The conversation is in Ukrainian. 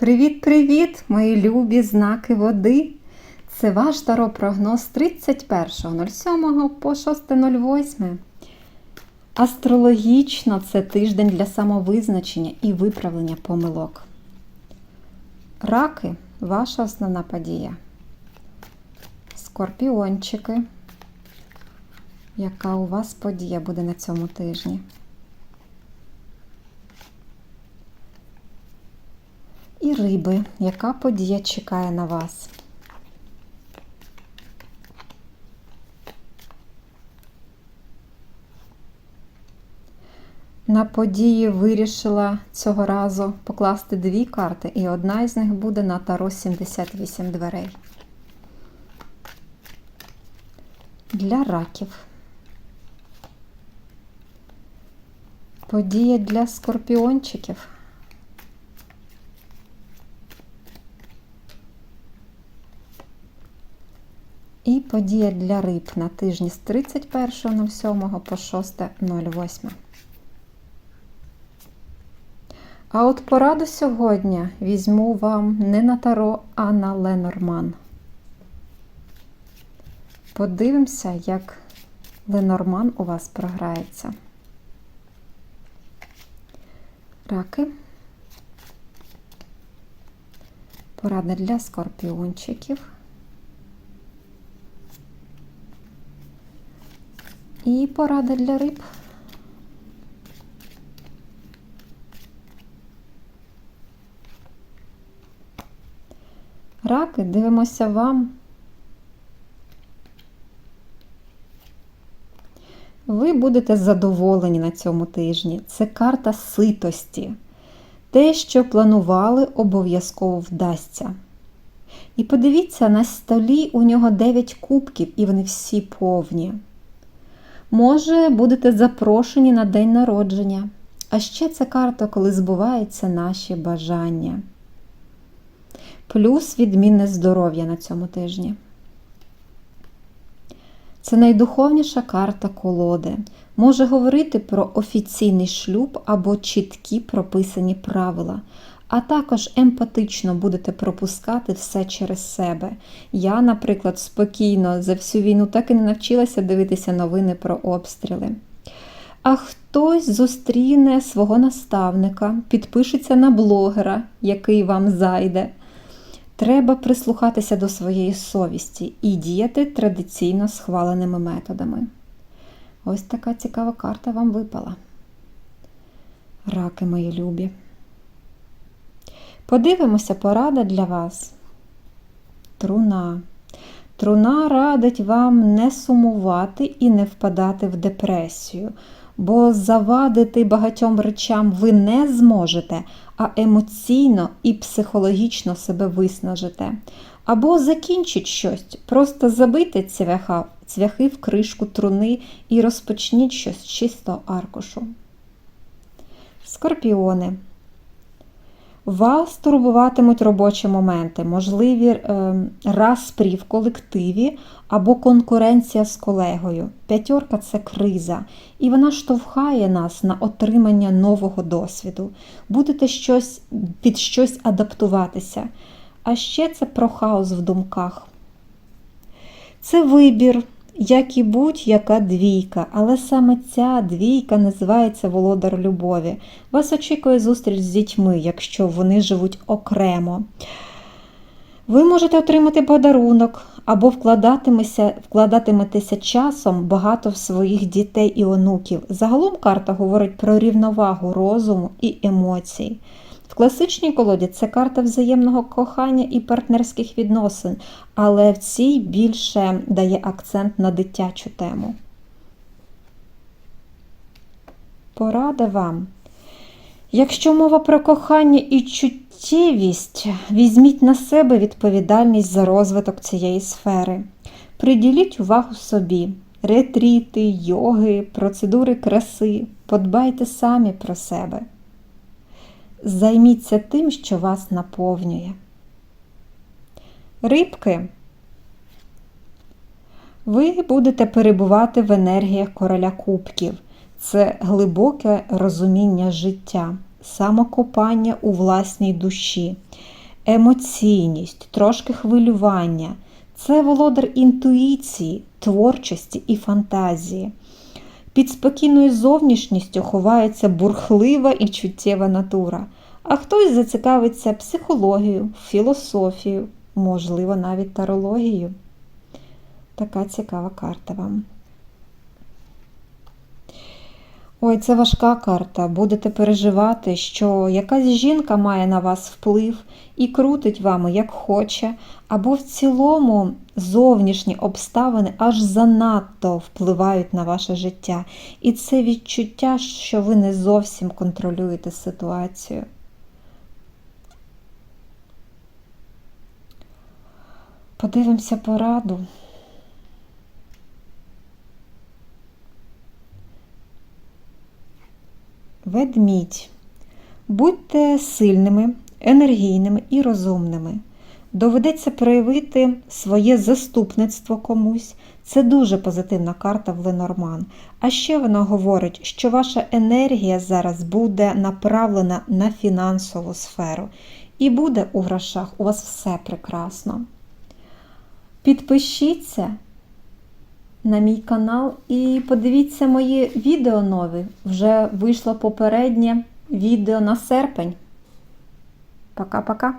Привіт-привіт, мої любі знаки води! Це ваш таропрогноз 31.07 по 6.08. Астрологічно це тиждень для самовизначення і виправлення помилок. Раки ваша основна подія. Скорпіончики. Яка у вас подія буде на цьому тижні? І риби, яка подія чекає на вас? На події вирішила цього разу покласти дві карти, і одна із них буде на Таро 78 дверей. Для раків. Подія для скорпіончиків. І подія для риб на тижні з 31.07 по 6.08. А от пораду сьогодні візьму вам не на таро, а на Ленорман. Подивимося, як Ленорман у вас програється. Раки. Порада для скорпіончиків. І порада для риб. Раки, дивимося вам. Ви будете задоволені на цьому тижні. Це карта ситості. Те, що планували, обов'язково вдасться. І подивіться, на столі у нього 9 кубків, і вони всі повні. Може, будете запрошені на день народження. А ще це карта, коли збуваються наші бажання. Плюс відмінне здоров'я на цьому тижні. Це найдуховніша карта колоди. Може говорити про офіційний шлюб або чіткі прописані правила. А також емпатично будете пропускати все через себе. Я, наприклад, спокійно за всю війну так і не навчилася дивитися новини про обстріли. А хтось зустріне свого наставника, підпишеться на блогера, який вам зайде. Треба прислухатися до своєї совісті і діяти традиційно схваленими методами. Ось така цікава карта вам випала. Раки мої любі. Подивимося порада для вас. Труна. Труна радить вам не сумувати і не впадати в депресію, бо завадити багатьом речам ви не зможете, а емоційно і психологічно себе виснажите. Або закінчіть щось, просто забийте цвяха, цвяхи в кришку труни і розпочніть щось з чистого аркушу. Скорпіони. Вас турбуватимуть робочі моменти, можливі е, розпрі в колективі або конкуренція з колегою. П'ятерка це криза, і вона штовхає нас на отримання нового досвіду. Будете щось, під щось адаптуватися. А ще це про хаос в думках. Це вибір, як і будь-яка двійка, але саме ця двійка називається Володар Любові. Вас очікує зустріч з дітьми, якщо вони живуть окремо. Ви можете отримати подарунок або вкладатиметеся часом багато в своїх дітей і онуків. Загалом карта говорить про рівновагу розуму і емоцій. В класичній колоді це карта взаємного кохання і партнерських відносин, але в цій більше дає акцент на дитячу тему. Порада вам. Якщо мова про кохання і чуттєвість, візьміть на себе відповідальність за розвиток цієї сфери. Приділіть увагу собі, ретріти, йоги, процедури краси, подбайте самі про себе. Займіться тим, що вас наповнює. Рибки. Ви будете перебувати в енергіях короля кубків. Це глибоке розуміння життя. самокопання у власній душі, емоційність, трошки хвилювання. Це володар інтуїції, творчості і фантазії. Під спокійною зовнішністю ховається бурхлива і чуттєва натура, а хтось зацікавиться психологією, філософією, можливо, навіть тарологією. Така цікава карта вам. Ой, це важка карта. Будете переживати, що якась жінка має на вас вплив і крутить вами як хоче, або в цілому зовнішні обставини аж занадто впливають на ваше життя. І це відчуття, що ви не зовсім контролюєте ситуацію. Подивимося пораду. Ведмідь. Будьте сильними, енергійними і розумними. Доведеться проявити своє заступництво комусь. Це дуже позитивна карта в Ленорман. А ще вона говорить, що ваша енергія зараз буде направлена на фінансову сферу. І буде у грошах у вас все прекрасно. Підпишіться на мій канал і подивіться мої відео нові. Вже вийшло попереднє відео на серпень. Пока-пока.